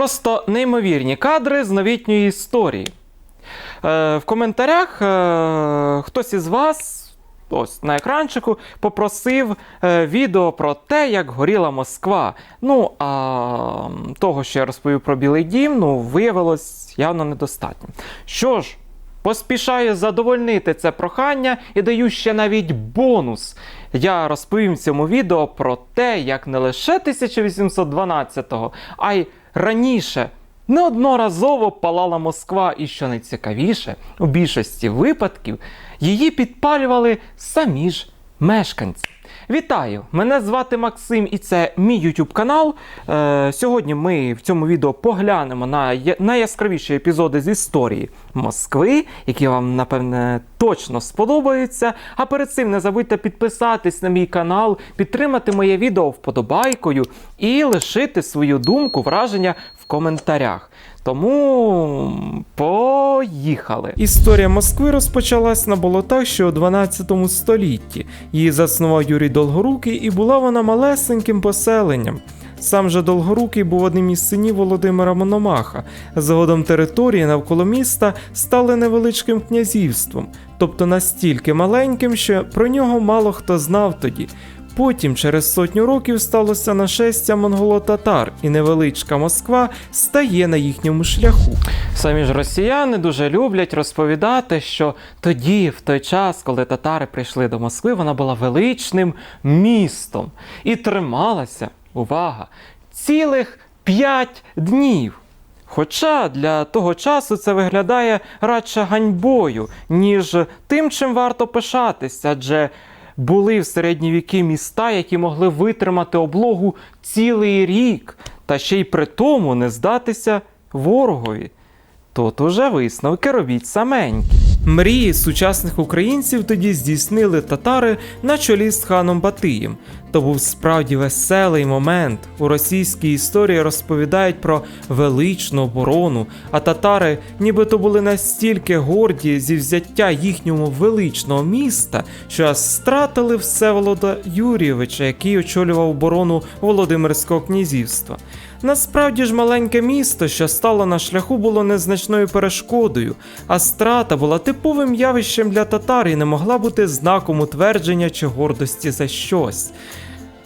Просто неймовірні кадри з новітньої історії. Е, в коментарях е, хтось із вас. Ось на екранчику попросив е, відео про те, як горіла Москва. Ну, а того, що я розповів про Білий Дім, ну, виявилось явно недостатньо. Що ж, поспішаю задовольнити це прохання і даю ще навіть бонус. Я розповім в цьому відео про те, як не лише 1812-го, а й раніше. Неодноразово палала Москва, і що найцікавіше, у більшості випадків її підпалювали самі ж мешканці. Вітаю! Мене звати Максим, і це мій YouTube канал. Е, сьогодні ми в цьому відео поглянемо на найяскравіші епізоди з історії Москви, які вам, напевне, точно сподобаються. А перед цим не забудьте підписатись на мій канал, підтримати моє відео вподобайкою і лишити свою думку, враження в коментарях. Тому поїхали. Історія Москви розпочалась на болотах ще у 12 столітті. Її заснував Юрій Долгорукий, і була вона малесеньким поселенням. Сам же Долгорукий був одним із синів Володимира Мономаха. Згодом території навколо міста стали невеличким князівством, тобто настільки маленьким, що про нього мало хто знав тоді. Потім, через сотню років, сталося нашестя монголо-татар, і невеличка Москва стає на їхньому шляху. Самі ж росіяни дуже люблять розповідати, що тоді, в той час, коли татари прийшли до Москви, вона була величним містом і трималася, увага, цілих п'ять днів. Хоча для того часу це виглядає радше ганьбою, ніж тим, чим варто пишатися, адже були в середні віки міста, які могли витримати облогу цілий рік, та ще й при тому не здатися ворогові. Тут уже висновки робіть саменькі. Мрії сучасних українців тоді здійснили татари на чолі з ханом Батиєм. То був справді веселий момент. У російській історії розповідають про величну оборону, а татари нібито були настільки горді зі взяття їхнього величного міста, що аж стратили Всеволода Юрійовича, який очолював оборону Володимирського князівства. Насправді ж маленьке місто, що стало на шляху, було незначною перешкодою, а страта була типовим явищем для татар і не могла бути знаком утвердження чи гордості за щось.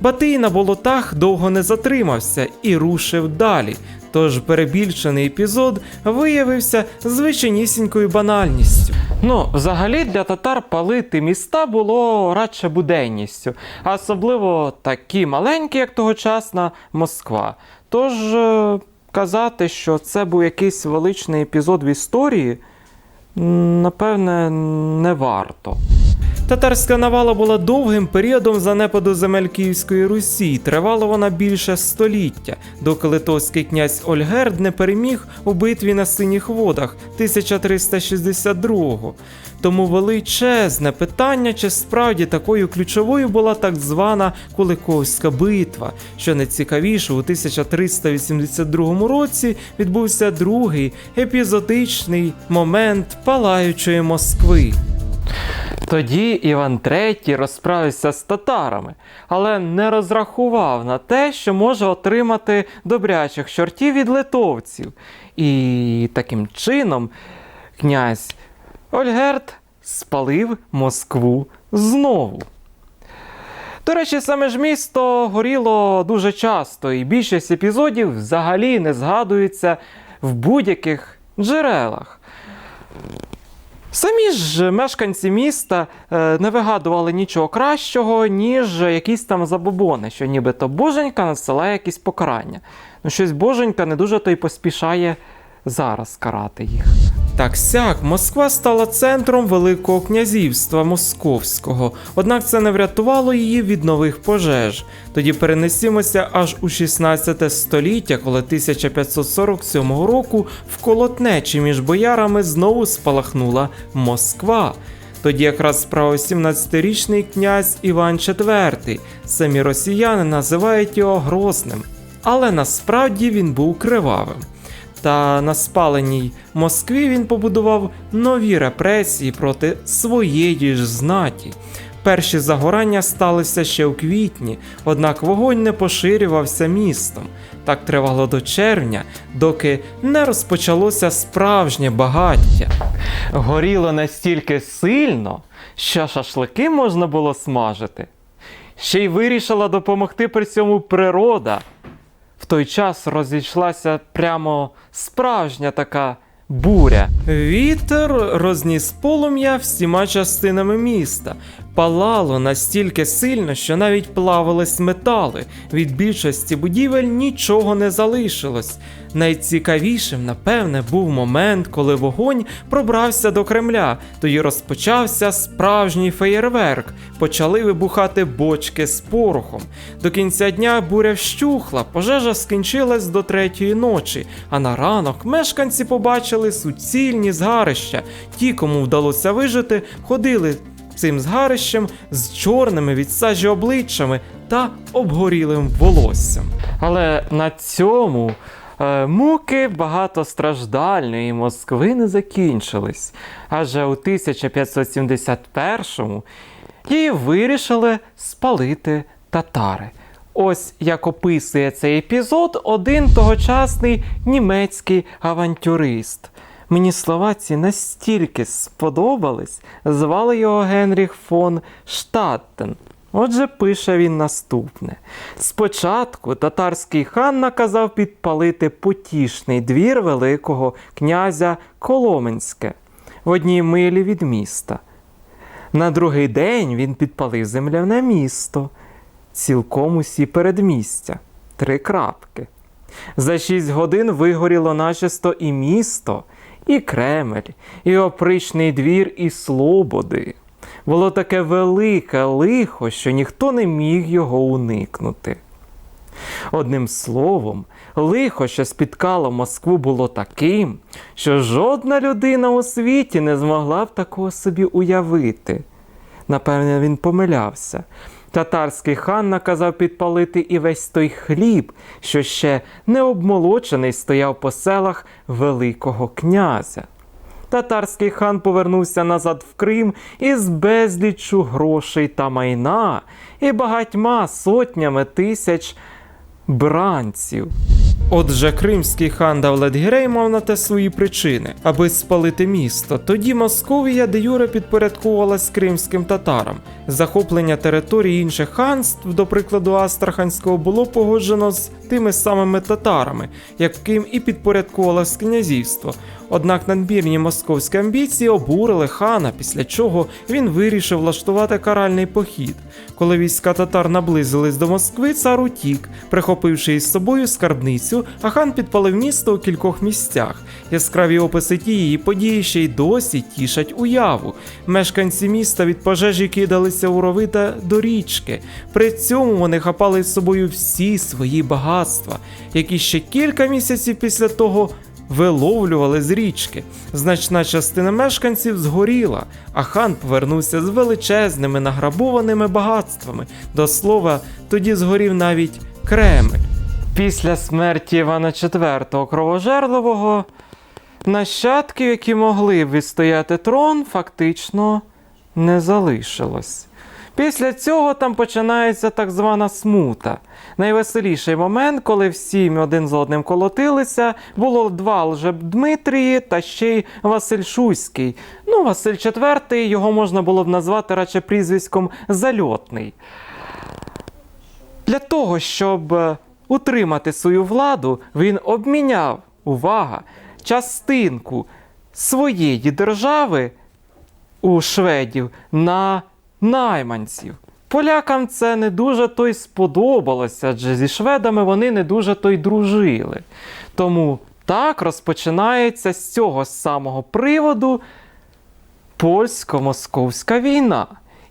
Батий на болотах довго не затримався і рушив далі. Тож перебільшений епізод виявився звичайнісінькою банальністю. Ну, взагалі для татар палити міста було радше буденністю, а особливо такі маленькі, як тогочасна Москва. Тож е, казати, що це був якийсь величний епізод в історії, напевне, не варто. Татарська навала була довгим періодом занепаду земель Київської Русі. Тривала вона більше століття, доки литовський князь Ольгерд не переміг у битві на синіх водах 1362-го. Тому величезне питання, чи справді такою ключовою була так звана Куликовська битва. Що найцікавіше, у 1382 році відбувся другий епізодичний момент палаючої Москви. Тоді Іван III розправився з татарами, але не розрахував на те, що може отримати добрячих чортів від литовців. І таким чином князь Ольгерт спалив Москву знову. До речі, саме ж місто горіло дуже часто, і більшість епізодів взагалі не згадується в будь-яких джерелах. Самі ж мешканці міста е, не вигадували нічого кращого, ніж якісь там забобони, що нібито боженька надсилає якісь покарання. Ну, щось боженька не дуже то й поспішає зараз карати їх. Так сяк, Москва стала центром Великого князівства Московського, однак це не врятувало її від нових пожеж. Тоді перенесімося аж у 16 століття, коли 1547 року в колотнечі між боярами знову спалахнула Москва. Тоді якраз справив 17-річний князь Іван IV. Самі росіяни називають його Грозним, але насправді він був кривавим. Та на спаленій Москві він побудував нові репресії проти своєї ж знаті. Перші загорання сталися ще у квітні, однак вогонь не поширювався містом. Так тривало до червня, доки не розпочалося справжнє багаття. Горіло настільки сильно, що шашлики можна було смажити. Ще й вирішила допомогти при цьому природа. Той час розійшлася прямо справжня така буря. Вітер розніс полум'я всіма частинами міста. Палало настільки сильно, що навіть плавились метали. Від більшості будівель нічого не залишилось. Найцікавішим, напевне, був момент, коли вогонь пробрався до Кремля. Тоді розпочався справжній феєрверк. Почали вибухати бочки з порохом. До кінця дня буря вщухла, пожежа скінчилась до третьої ночі, а на ранок мешканці побачили суцільні згарища. Ті, кому вдалося вижити, ходили цим згарищем з чорними від сажі обличчями та обгорілим волоссям. Але на цьому е, муки багатостраждальної Москви не закінчились, адже у 1571-му її вирішили спалити татари. Ось як описує цей епізод один тогочасний німецький авантюрист. Мені слова ці настільки сподобались, звали його Генріх фон Штаттен. Отже, пише він наступне: спочатку татарський хан наказав підпалити потішний двір Великого князя Коломенське в одній милі від міста. На другий день він підпалив земляне місто, цілком усі передмістя, три крапки. За шість годин вигоріло начисто і місто, і Кремль, і опричний двір, і Слободи. Було таке велике лихо, що ніхто не міг його уникнути. Одним словом, лихо, що спіткало Москву, було таким, що жодна людина у світі не змогла б такого собі уявити. Напевне, він помилявся. Татарський хан наказав підпалити і весь той хліб, що ще не обмолочений стояв по селах Великого князя. Татарський хан повернувся назад в Крим із безліччю грошей та майна і багатьма сотнями тисяч бранців. Отже, кримський хан Давлет-Гірей мав на те свої причини, аби спалити місто. Тоді Московія де юре підпорядковувалась кримським татарам. Захоплення території інших ханств, до прикладу Астраханського, було погоджено з тими самими татарами, яким і підпорядковувалось князівство. Однак надмірні московські амбіції обурили хана, після чого він вирішив влаштувати каральний похід. Коли війська татар наблизились до Москви, цар утік, прихопивши із собою скарбницю, а хан підпалив місто у кількох місцях. Яскраві описи тієї події ще й досі тішать уяву. Мешканці міста від пожежі кидалися у рови та до річки. При цьому вони хапали з собою всі свої багатства, які ще кілька місяців після того виловлювали з річки. Значна частина мешканців згоріла, а хан повернувся з величезними награбованими багатствами. До слова, тоді згорів навіть Кремль. Після смерті Івана IV Кровожерливого нащадків, які могли б відстояти трон, фактично не залишилось. Після цього там починається так звана смута. Найвеселіший момент, коли всі один з одним колотилися, було два Лжебдмитрії та ще й Василь Шуйський. Ну, Василь IV, його можна було б назвати радше прізвиськом Зальотний. Для того, щоб е, утримати свою владу, він обміняв, увага, частинку своєї держави у шведів на найманців. Полякам це не дуже то й сподобалося, адже зі шведами вони не дуже то й дружили. Тому так розпочинається з цього самого приводу польсько-московська війна.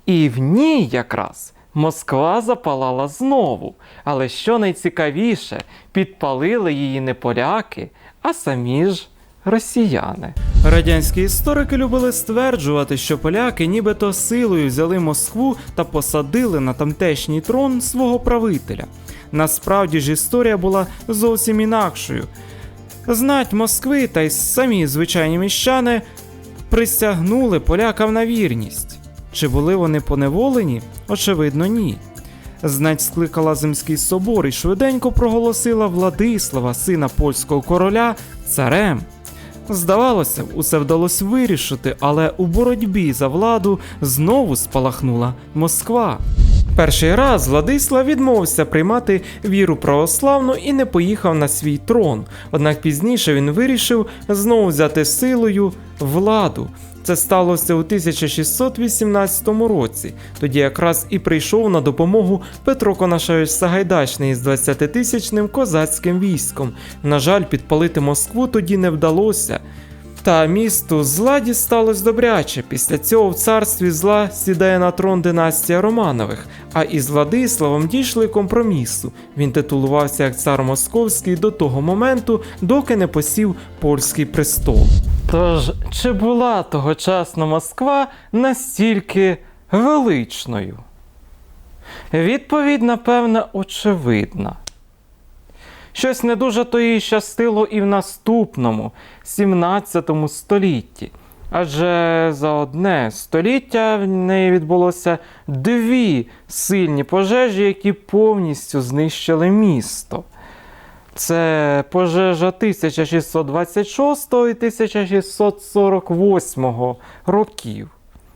І в ній якраз Москва запалала знову. Але що найцікавіше, підпалили її не поляки, а самі ж росіяни. Радянські історики любили стверджувати, що поляки нібито силою взяли Москву та посадили на тамтешній трон свого правителя. Насправді ж історія була зовсім інакшою. Знать Москви та й самі звичайні міщани присягнули полякам на вірність. Чи були вони поневолені? Очевидно, ні. Знать скликала Земський собор і швиденько проголосила Владислава, сина польського короля, царем. Здавалося усе вдалося вирішити, але у боротьбі за владу знову спалахнула Москва. Перший раз Владислав відмовився приймати віру православну і не поїхав на свій трон. Однак пізніше він вирішив знову взяти силою владу. Це сталося у 1618 році. Тоді якраз і прийшов на допомогу Петро Конашевич Сагайдачний з 20-тисячним козацьким військом. На жаль, підпалити Москву тоді не вдалося. Та місту зла дісталось добряче. Після цього в царстві зла сідає на трон династія Романових, а із Владиславом дійшли компромісу. Він титулувався як цар Московський до того моменту, доки не посів польський престол. Тож, чи була тогочасна Москва настільки величною? Відповідь, напевне, очевидна. Щось не дуже то їй щастило і в наступному, 17 столітті. Адже за одне століття в неї відбулося дві сильні пожежі, які повністю знищили місто. Це пожежа 1626 і 1648 років.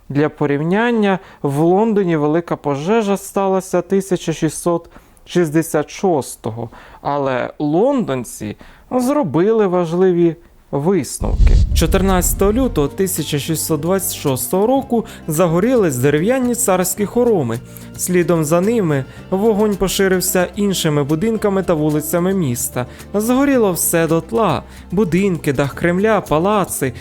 Для порівняння в Лондоні велика пожежа сталася 1666-го, але лондонці зробили важливі висновки. 14 лютого 1626 року загорілись дерев'яні царські хороми. Слідом за ними вогонь поширився іншими будинками та вулицями міста. Згоріло все дотла: будинки, дах Кремля, палаци.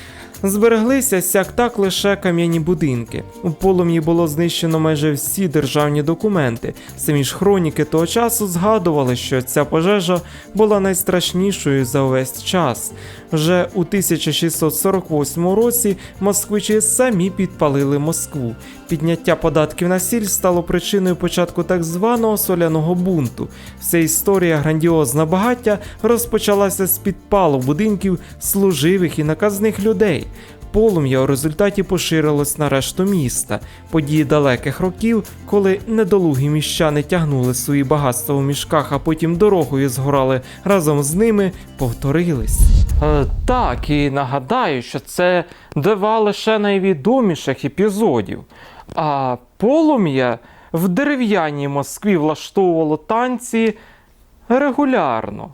Збереглися сяк так лише кам'яні будинки. У полум'ї було знищено майже всі державні документи. Самі ж хроніки того часу згадували, що ця пожежа була найстрашнішою за увесь час. Вже у 1648 році москвичі самі підпалили Москву. Підняття податків на сіль стало причиною початку так званого соляного бунту. Вся історія грандіозна багаття розпочалася з підпалу будинків служивих і наказних людей. Полум'я у результаті поширилось на решту міста. Події далеких років, коли недолугі міщани тягнули свої багатства у мішках, а потім дорогою згорали разом з ними, повторились. Е, Так, і нагадаю, що це два лише найвідоміших епізодів. А полум'я в дерев'яній Москві влаштовувало танці регулярно.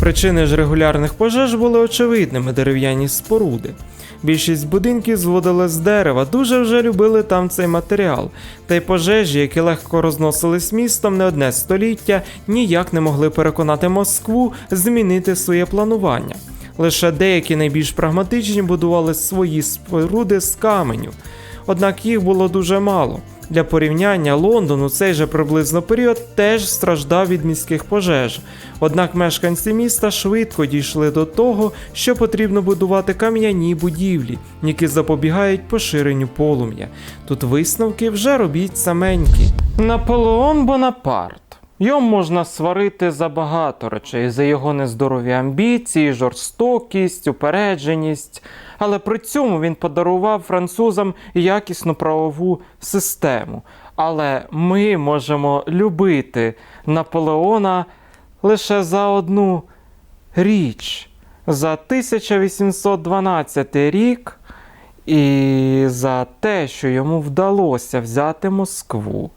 Причини ж регулярних пожеж були очевидними дерев'яні споруди. Більшість будинків зводили з дерева, дуже вже любили там цей матеріал. Та й пожежі, які легко розносились містом не одне століття, ніяк не могли переконати Москву змінити своє планування. Лише деякі найбільш прагматичні будували свої споруди з каменю. Однак їх було дуже мало. Для порівняння Лондон у цей же приблизно період теж страждав від міських пожеж. Однак мешканці міста швидко дійшли до того, що потрібно будувати кам'яні будівлі, які запобігають поширенню полум'я. Тут висновки вже робіть саменькі. Наполеон Бонапарт. Його можна сварити за багато речей, за його нездорові амбіції, жорстокість, упередженість. Але при цьому він подарував французам якісну правову систему. Але ми можемо любити Наполеона лише за одну річ. За 1812 рік і за те, що йому вдалося взяти Москву.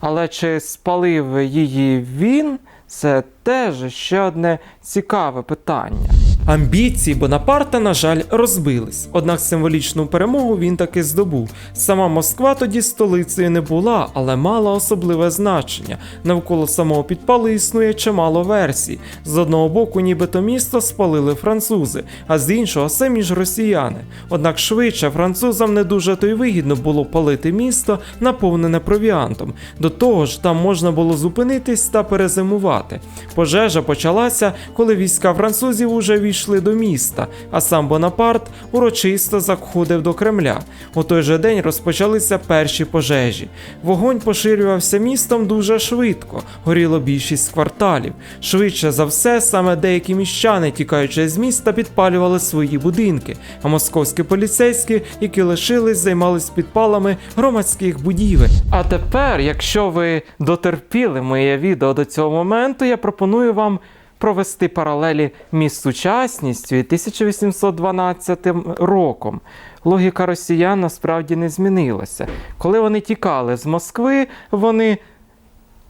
Але чи спалив її він, це теж ще одне цікаве питання. Амбіції Бонапарта, на жаль, розбились, однак символічну перемогу він таки здобув. Сама Москва тоді столицею не була, але мала особливе значення. Навколо самого підпалу існує чимало версій. З одного боку, нібито місто спалили французи, а з іншого самі ж росіяни. Однак швидше французам не дуже то й вигідно було палити місто, наповнене провіантом. До того ж, там можна було зупинитись та перезимувати. Пожежа почалася, коли війська французів уже війшли підійшли до міста, а сам Бонапарт урочисто заходив до Кремля. У той же день розпочалися перші пожежі. Вогонь поширювався містом дуже швидко, горіло більшість кварталів. Швидше за все, саме деякі міщани, тікаючи з міста, підпалювали свої будинки, а московські поліцейські, які лишились, займались підпалами громадських будівель. А тепер, якщо ви дотерпіли моє відео до цього моменту, я пропоную вам провести паралелі між сучасністю і 1812 роком. Логіка росіян насправді не змінилася. Коли вони тікали з Москви, вони,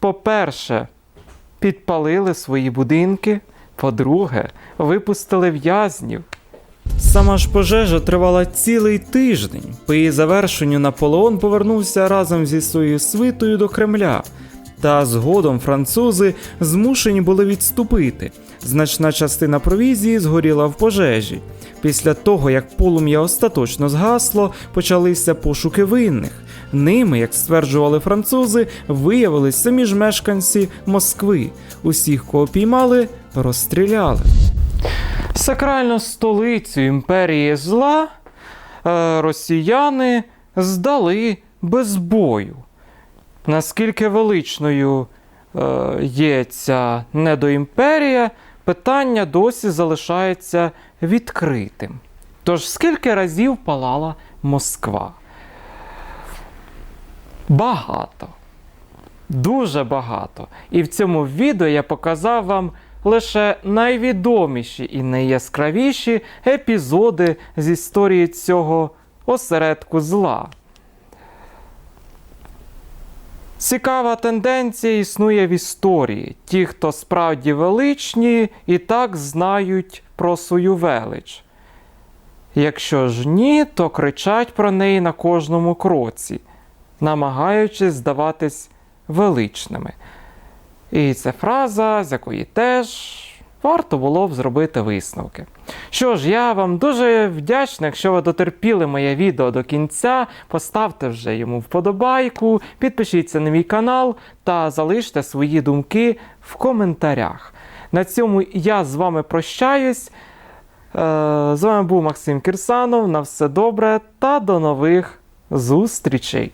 по-перше, підпалили свої будинки, по-друге, випустили в'язнів. Сама ж пожежа тривала цілий тиждень. По її завершенню Наполеон повернувся разом зі своєю свитою до Кремля. Та згодом французи змушені були відступити. Значна частина провізії згоріла в пожежі. Після того, як полум'я остаточно згасло, почалися пошуки винних. Ними, як стверджували французи, виявились самі ж мешканці Москви. Усіх, кого піймали, розстріляли. Сакральну столицю імперії зла е, росіяни здали без бою. Наскільки величною е, є ця недоімперія, питання досі залишається відкритим. Тож, скільки разів палала Москва? Багато. Дуже багато. І в цьому відео я показав вам лише найвідоміші і найяскравіші епізоди з історії цього осередку зла. Цікава тенденція існує в історії. Ті, хто справді величні, і так знають про свою велич. Якщо ж ні, то кричать про неї на кожному кроці, намагаючись здаватись величними. І це фраза, з якої теж варто було б зробити висновки. Що ж, я вам дуже вдячний, якщо ви дотерпіли моє відео до кінця. Поставте вже йому вподобайку, підпишіться на мій канал та залиште свої думки в коментарях. На цьому я з вами прощаюсь. Е, З вами був Максим Кірсанов. На все добре та до нових зустрічей!